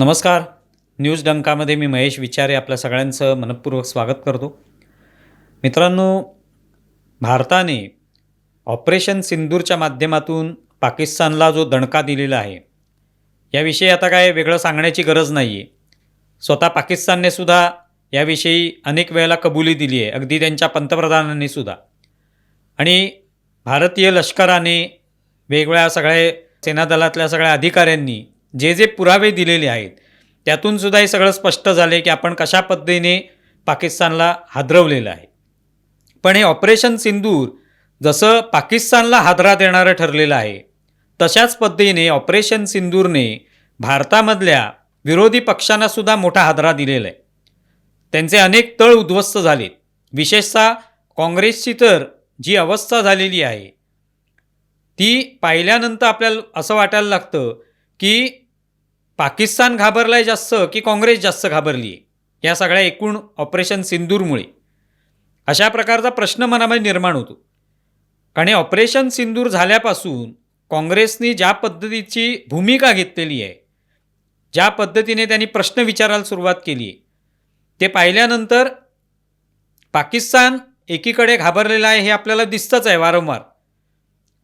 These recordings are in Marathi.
नमस्कार. न्यूज डंकामध्ये मी महेश विचारे आपल्या सगळ्यांचं मनपूर्वक स्वागत करतो. मित्रांनो भारताने ऑपरेशन सिंदूरच्या माध्यमातून पाकिस्तानला जो दणका दिलेला आहे याविषयी आता काय वेगळं सांगण्याची गरज नाही आहे स्वतः पाकिस्तानने सुद्धा याविषयी अनेक वेळेला कबुली दिली आहे अगदी त्यांच्या पंतप्रधानांनी सुद्धा. आणि भारतीय लष्कराने वेगवेगळ्या सगळ्या सेनादलातल्या सगळ्या अधिकाऱ्यांनी जे जे पुरावे दिलेले आहेत त्यातून सुद्धा हे सगळं स्पष्ट झालं आहे की आपण कशा पद्धतीने पाकिस्तानला हादरवलेलं आहे. पण हे ऑपरेशन सिंदूर जसं पाकिस्तानला हादरा देणारं ठरलेलं आहे तशाच पद्धतीने ऑपरेशन सिंदूरने भारतामधल्या विरोधी पक्षांनासुद्धा मोठा हादरा दिलेला आहे. त्यांचे अनेक तळ उद्ध्वस्त झालेत. विशेषतः काँग्रेसची तर जी अवस्था झालेली आहे ती पाहिल्यानंतर आपल्याला असं वाटायला लागतं की पाकिस्तान घाबरलाय जास्त की काँग्रेस जास्त घाबरली आहे या सगळ्या एकूण ऑपरेशन सिंदूरमुळे. अशा प्रकारचा प्रश्न मनामध्ये निर्माण होतो. कारण हे ऑपरेशन सिंदूर झाल्यापासून काँग्रेसनी ज्या पद्धतीची भूमिका घेतलेली आहे ज्या पद्धतीने त्यांनी प्रश्न विचारायला सुरुवात केली आहे ते पाहिल्यानंतर पाकिस्तान एकीकडे घाबरलेला आहे हे आपल्याला दिसतंच आहे वारंवार.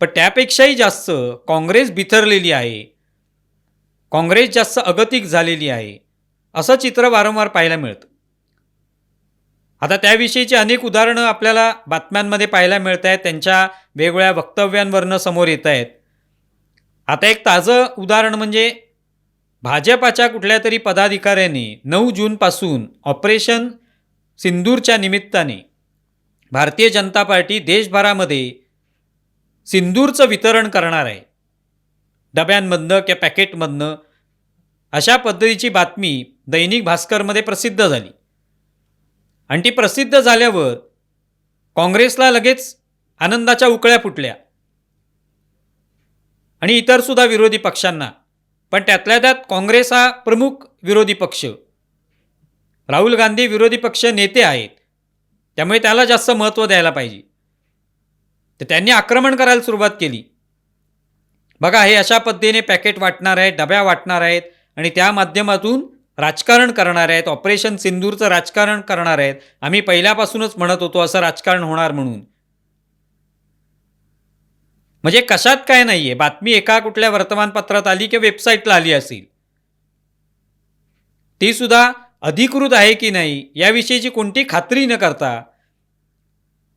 पण त्यापेक्षाही जास्त काँग्रेस बिथरलेली आहे काँग्रेस जास्त अगतिक झालेली आहे असं चित्र वारंवार पाहायला मिळतं. आता त्याविषयीची अनेक उदाहरणं आपल्याला बातम्यांमध्ये पाहायला मिळत आहेत त्यांच्या वेगवेगळ्या वक्तव्यांवरनं समोर येत आहेत. आता एक ताजं उदाहरण म्हणजे भाजपाच्या कुठल्या तरी पदाधिकाऱ्यांनी नऊ जूनपासून ऑपरेशन सिंदूरच्या निमित्ताने भारतीय जनता पार्टी देशभरामध्ये सिंदूरचं वितरण करणार आहे. डब्यांमधनं किंवा पॅकेटमधनं अशा पद्धतीची बातमी दैनिक भास्करमध्ये प्रसिद्ध झाली. आणि ती प्रसिद्ध झाल्यावर काँग्रेसला लगेच आनंदाच्या उकळ्या फुटल्या. आणि इतरसुद्धा विरोधी पक्षांना. पण त्यातल्या त्यात काँग्रेस हा प्रमुख विरोधी पक्ष. राहुल गांधी विरोधी पक्ष नेते आहेत. त्यामुळे त्याला जास्त महत्त्व द्यायला पाहिजे. तर त्यांनी आक्रमण करायला सुरुवात केली. बघा हे अशा पद्धतीने पॅकेट वाटणार आहेत डब्या वाटणार आहेत आणि त्या माध्यमातून राजकारण करणार आहेत ऑपरेशन सिंदूरचं राजकारण करणार आहेत. आम्ही पहिल्यापासूनच म्हणत होतो असं राजकारण होणार म्हणून. म्हणजे कशात काय नाही आहे बातमी एका कुठल्या वर्तमानपत्रात आली किंवा वेबसाईटला आली असेल? ती सुद्धा अधिकृत आहे की नाही? याविषयीची कोणती खात्री न करता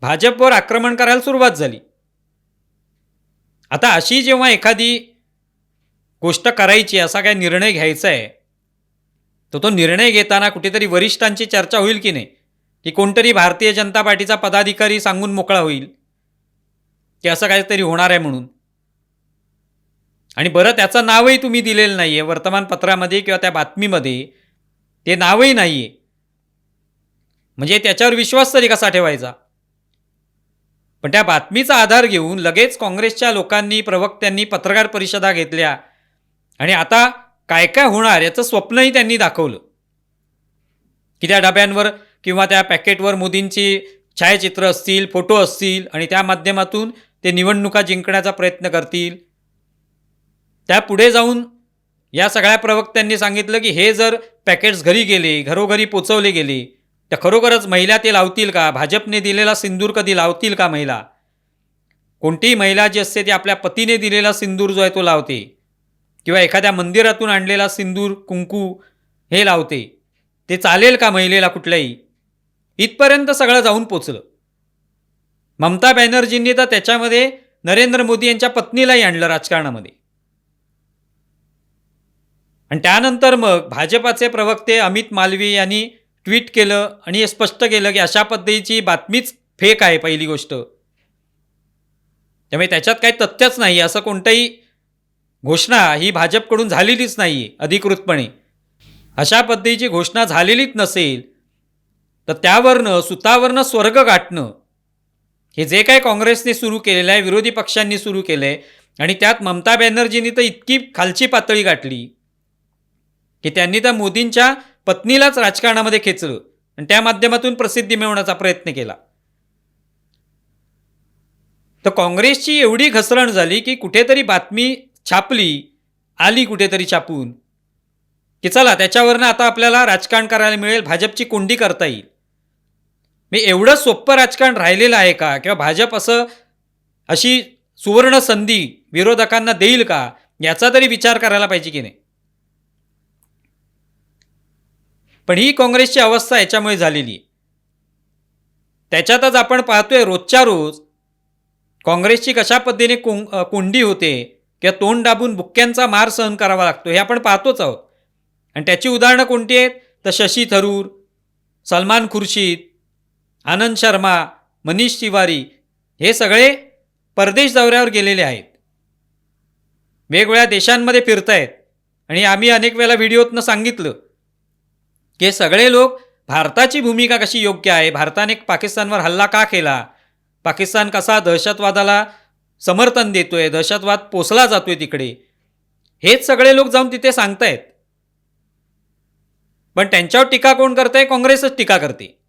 भाजपवर आक्रमण करायला सुरुवात झाली. आता अशी जेव्हा एखादी गोष्ट करायची असा काय निर्णय घ्यायचा आहे तर तो निर्णय घेताना कुठेतरी वरिष्ठांची चर्चा होईल की नाही? की कोणतरी भारतीय जनता पार्टीचा पदाधिकारी सांगून मोकळा होईल? की असं काहीतरी होणार आहे म्हणून? आणि बरं त्याचं नावही तुम्ही दिलेलं नाही आहे वर्तमानपत्रामध्ये किंवा त्या बातमीमध्ये. ते नावही नाही आहे म्हणजे त्याच्यावर विश्वास तरी कसा ठेवायचा? पण त्या बातमीचा आधार घेऊन लगेच काँग्रेसच्या लोकांनी प्रवक्त्यांनी पत्रकार परिषदा घेतल्या. आणि आता काय काय होणार याचं स्वप्नही त्यांनी दाखवलं. की त्या डब्यांवर किंवा त्या पॅकेटवर मोदींची छायाचित्र असतील फोटो असतील आणि त्या माध्यमातून ते निवडणुका जिंकण्याचा प्रयत्न करतील. त्या पुढे जाऊन या सगळ्या प्रवक्त्यांनी सांगितलं की हे जर पॅकेट्स घरी गेले घरोघरी पोचवले गेले त्या खरोखरच महिला ते लावतील का? भाजपने दिलेला सिंदूर कधी लावतील का महिला? कोणतीही महिला जी असते ती आपल्या पतीने दिलेला सिंदूर जो आहे तो लावते. किंवा एखाद्या मंदिरातून आणलेला सिंदूर कुंकू हे लावते. ते चालेल का महिलेला कुठल्याही इथपर्यंत सगळं जाऊन पोचलं. ममता बॅनर्जींनी तर त्याच्यामध्ये नरेंद्र मोदी यांच्या पत्नीलाही आणलं राजकारणामध्ये. आणि त्यानंतर मग भाजपाचे प्रवक्ते अमित मालवी यांनी ट्विट केलं आणि हे स्पष्ट केलं की अशा पद्धतीची बातमीच फेक आहे पहिली गोष्ट. त्यामुळे त्याच्यात काही तथ्यच नाही असं कोणतंही घोषणा ही भाजपकडून झालेलीच नाही आहे अधिकृतपणे. अशा पद्धतीची घोषणा झालेलीच नसेल तर त्यावरनं सुतावरनं स्वर्ग गाठणं. हे जे काय काँग्रेसने सुरू केलेलं आहे विरोधी पक्षांनी सुरू केलं आहे आणि त्यात ममता बॅनर्जींनी तर इतकी खालची पातळी गाठली की त्यांनी तर मोदींच्या पत्नीलाच राजकारणामध्ये खेचलं आणि त्या माध्यमातून प्रसिद्धी मिळवण्याचा प्रयत्न केला. तर काँग्रेसची एवढी घसरण झाली की कुठेतरी बातमी छापली आली कुठेतरी छापून की चला त्याच्यावरनं आता आपल्याला राजकारण करायला मिळेल भाजपची कोंडी करता येईल. मी एवढं सोपं राजकारण राहिलेलं आहे का? किंवा भाजप असं अशी सुवर्ण संधी विरोधकांना देईल का? याचा तरी विचार करायला पाहिजे की नाही? पण ही काँग्रेसची अवस्था याच्यामुळे झालेली आहे. त्याच्यातच आपण पाहतोय रोजच्या रोज काँग्रेसची कशा पद्धतीने कों कुंडी कोंडी होते किंवा तोंड दाबून बुक्क्यांचा मार सहन करावा लागतो हे आपण पाहतोच आहोत. आणि त्याची उदाहरणं कोणती आहेत? तर शशी थरूर सलमान खुर्शीद आनंद शर्मा मनीष तिवारी हे सगळे परदेश दौऱ्यावर गेलेले आहेत. वेगवेगळ्या देशांमध्ये फिरतायत. आणि आम्ही अनेक वेळेला व्हिडिओतनं सांगितलं हे सगळे लोक भारताची भूमिका कशी योग्य आहे? भारताने पाकिस्तानवर हल्ला का केला? पाकिस्तान कसा दहशतवादाला समर्थन देतोय? दहशतवाद पोचला जातोय तिकडे? हेच सगळे लोक जाऊन तिथे सांगतायत. पण त्यांच्यावर टीका कोण करतंय? काँग्रेसच टीका करते.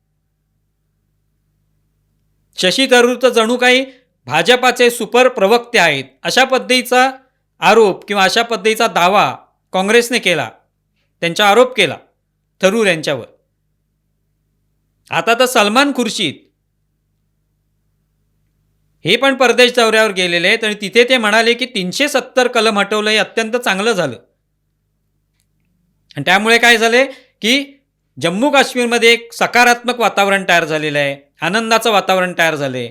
शशी थरूर तर जणू काही भाजपाचे सुपर प्रवक्ते आहेत. अशा पद्धतीचा आरोप किंवा अशा पद्धतीचा दावा काँग्रेसने केला. त्यांचा आरोप केला. थरूर यांच्यावर. आता तर सलमान खुर्शीद. हे पण परदेश दौऱ्यावर गेलेले आहेत आणि तिथे ते म्हणाले की तीनशे सत्तर कलम हटवलं हे अत्यंत चांगलं झालं. आणि त्यामुळे काय झाले की जम्मू काश्मीरमध्ये एक सकारात्मक वातावरण तयार झालेलं आहे आनंदाचं वातावरण तयार झाले.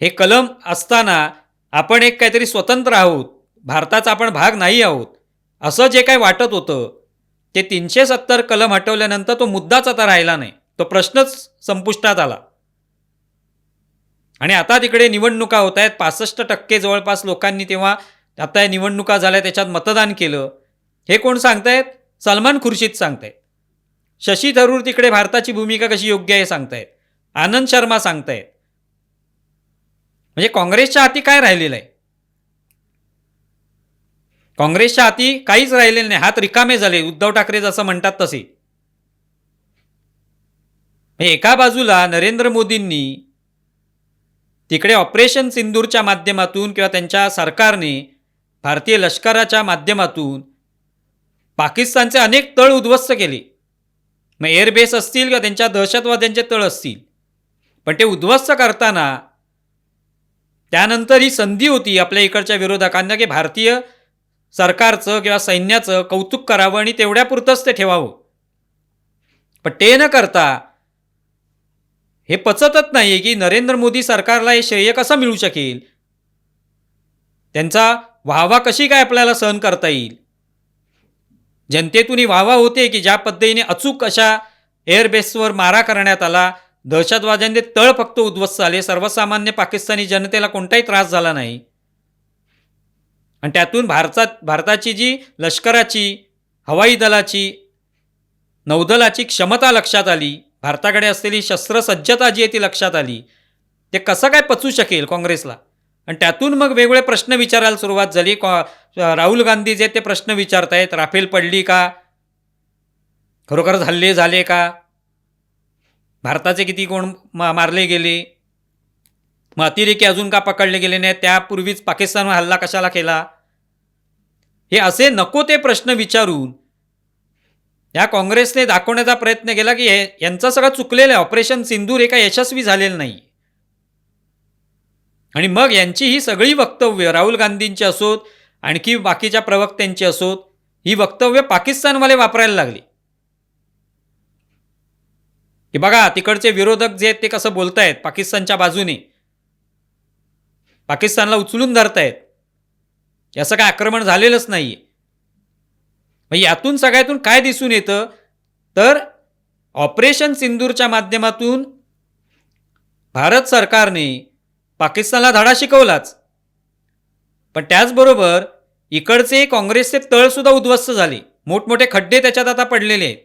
हे कलम असताना आपण एक काहीतरी स्वतंत्र आहोत भारताचा आपण भाग नाही आहोत असं जे काही वाटत होतं ते तीनशे सत्तर कलम हटवल्यानंतर तो मुद्दाच आता राहिला नाही. तो प्रश्नच संपुष्टात आला. आणि आता तिकडे निवडणुका होत आहेत. पासष्ट टक्के जवळपास लोकांनी तेव्हा आता या निवडणुका झाल्या त्याच्यात मतदान केलं. हे कोण सांगतायत? सलमान खुर्शीद सांगतायत. शशी थरूर तिकडे भारताची भूमिका कशी योग्य आहे सांगतायत. आनंद शर्मा सांगतायत. म्हणजे काँग्रेसच्या हाती काय राहिलेलं आहे? काँग्रेसच्या हाती काहीच राहिलेलं नाही. हात रिकामे झाले. उद्धव ठाकरे जसं म्हणतात तसे. एका बाजूला नरेंद्र मोदींनी तिकडे ऑपरेशन सिंदूरच्या माध्यमातून किंवा त्यांच्या सरकारने भारतीय लष्कराच्या माध्यमातून पाकिस्तानचे अनेक तळ उद्ध्वस्त केले. मग एअरबेस असतील किंवा त्यांच्या दहशतवाद्यांचे तळ असतील. पण ते उद्ध्वस्त करताना त्यानंतर ही संधी होती आपल्या इकडच्या विरोधकांना की भारतीय सरकारचं किंवा सैन्याचं कौतुक करावं आणि तेवढ्यापुरतंच ते ठेवावं. पण ते न करता हे पचतच नाही आहे की नरेंद्र मोदी सरकारला हे श्रेय कसं मिळू शकेल? त्यांचा वाहवा कशी काय आपल्याला सहन करता येईल? जनतेतून ही वाहवा होते की ज्या पद्धतीने अचूक अशा एअरबेसवर मारा करण्यात आला दहशतवाद्यांचे तळ फक्त उद्ध्वस्त झाले सर्वसामान्य पाकिस्तानी जनतेला कोणताही त्रास झाला नाही. आणि त्यातून भारतात भारताची जी लष्कराची हवाई दलाची नौदलाची क्षमता लक्षात आली भारताकडे असलेली शस्त्रसज्जता जी आहे ती लक्षात आली ते कसं काय पचू शकेल काँग्रेसला? आणि त्यातून मग वेगवेगळे प्रश्न विचारायला सुरुवात झाली. कॉ राहुल गांधी जे ते प्रश्न विचारत आहेत राफेल पडली का? खरोखरच हल्ले झाले का? भारताचे किती कोण मा मारले गेले? मग अतिरेकी अजून का पकडले गेले नाही त्यापूर्वीच पाकिस्तानवर हल्ला कशाला केला? हे असे नको ते प्रश्न विचारून या काँग्रेसने दाखवण्याचा प्रयत्न केला की हे यांचं सगळं चुकलेलं आहे. ऑपरेशन सिंदूर हे काय यशस्वी झालेलं नाही. आणि मग यांची ही सगळी वक्तव्य राहुल गांधींची असोत आणखी बाकीच्या प्रवक्त्यांची असोत ही वक्तव्य पाकिस्तानवाले वापरायला लागली. की बघा तिकडचे विरोधक जे आहेत ते कसं बोलतायत पाकिस्तानच्या बाजूने. पाकिस्तानला उचलून धरतायत. याचं काय आक्रमण झालेलंच नाही मग यातून सगळ्यातून काय दिसून येतं? तर ऑपरेशन सिंदूरच्या माध्यमातून भारत सरकारने पाकिस्तानला धडा शिकवलाच. पण त्याचबरोबर इकडचे काँग्रेसचे तळसुद्धा उद्ध्वस्त झाले. मोठमोठे खड्डे त्याच्यात आता पडलेले आहेत.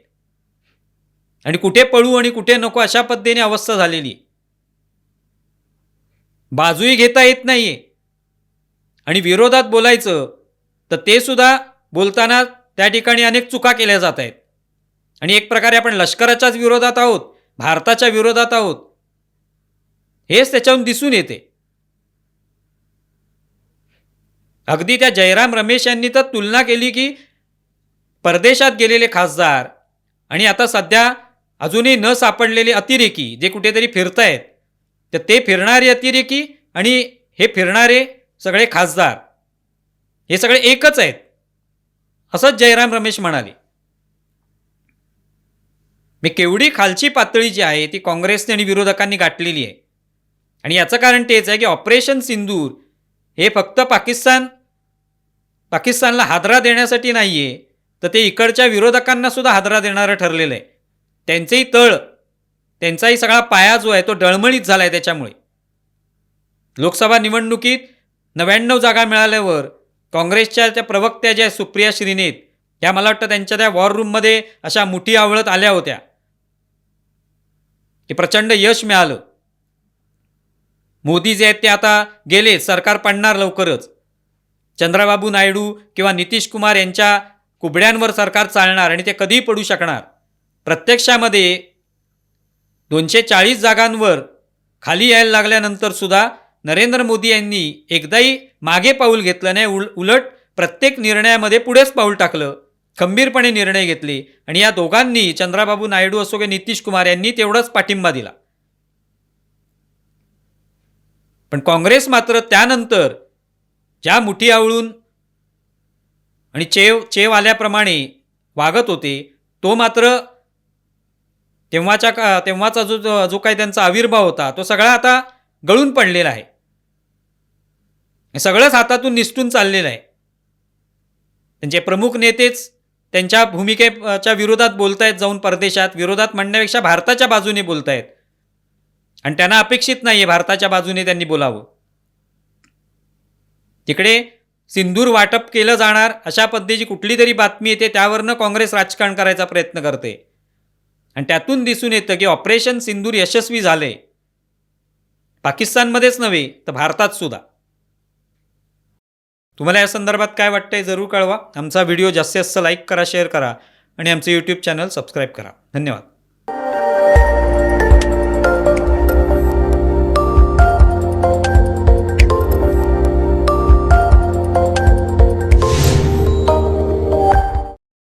आणि कुठे पळू आणि कुठे नको अशा पद्धतीने अवस्था झालेली बाजूही घेता येत नाहीये. आणि विरोधात बोलायचं तर ते सुद्धा बोलताना त्या ठिकाणी अनेक चुका केल्या जात आहेत. आणि एक प्रकारे आपण लष्कराच्याच विरोधात आहोत भारताच्या विरोधात आहोत. हेच त्याच्याहून दिसून येते. अगदी त्या जयराम रमेश यांनी तर तुलना केली की परदेशात गेलेले खासदार आणि आता सध्या अजूनही न सापडलेले अतिरेकी जे कुठेतरी फिरतायत तर ते फिरणारे अतिरेकी आणि हे फिरणारे सगळे खासदार. हे सगळे एकच आहेत. असंच जयराम रमेश म्हणाले. मी केवढी खालची पातळी जी आहे ती काँग्रेसने आणि विरोधकांनी गाठलेली आहे. आणि याचं कारण तेच आहे की ऑपरेशन सिंदूर हे फक्त पाकिस्तान पाकिस्तानला हादरा देण्यासाठी नाही आहे तर ते इकडच्या विरोधकांना सुद्धा हादरा देणारं ठरलेलं आहे. त्यांचंही तळ त्यांचाही सगळा पाया जो आहे तो डळमळीत झाला आहे त्याच्यामुळे. लोकसभा निवडणुकीत नव्याण्णव जागा मिळाल्यावर काँग्रेसच्या त्या प्रवक्त्या ज्या सुप्रिया श्रीनेत त्या मला वाटतं त्यांच्या त्या वॉर रूममध्ये अशा मुठी आवळत आल्या होत्या. की प्रचंड यश मिळालं. मोदी जे आहेत ते आता गेले सरकार पडणार लवकरच. चंद्राबाबू नायडू किंवा नितीश कुमार यांच्या कुबड्यांवर सरकार चालणार आणि ते कधीही पडू शकणार. प्रत्यक्षामध्ये दोनशे चाळीस जागांवर खाली यायला लागल्यानंतर सुद्धा नरेंद्र मोदी यांनी एकदाही मागे पाऊल घेतलं नाही. उल उलट प्रत्येक निर्णयामध्ये पुढेच पाऊल टाकलं. खंबीरपणे निर्णय घेतले. आणि या दोघांनी चंद्राबाबू नायडू असो की नितीश कुमार यांनी तेवढाच पाठिंबा दिला. पण काँग्रेस मात्र त्यानंतर ज्या मुठी आवळून आणि चेव चेव आल्याप्रमाणे वागत होते तो मात्र तेव्हाच्या का तेव्हाचा जो जो काही त्यांचा आविर्भाव होता तो सगळा आता गळून पडलेला आहे. सगळंच हातातून निसटून चाललेलं आहे. त्यांचे प्रमुख नेतेच त्यांच्या भूमिकेच्या विरोधात बोलतायत जाऊन परदेशात विरोधात म्हणण्यापेक्षा भारताच्या बाजूने बोलतायत. आणि त्यांना अपेक्षित नाही आहे भारताच्या बाजूने त्यांनी बोलावं. तिकडे सिंदूर वाटप केलं जाणार अशा पद्धतीची कुठली तरी बातमी येते त्यावरनं काँग्रेस राजकारण करायचा प्रयत्न करते. आणि त्यातून दिसून येतं की ऑपरेशन सिंदूर यशस्वी झाले. पाकिस्तानमध्येच नव्हे तर भारतात सुद्धा. तुम्हाला या संदर्भात काय वाटतंय जरूर कळवा. आमचा व्हिडिओ जास्तीत जास्त लाईक करा शेअर करा आणि आमचं यूट्यूब चॅनल सबस्क्राईब करा. धन्यवाद.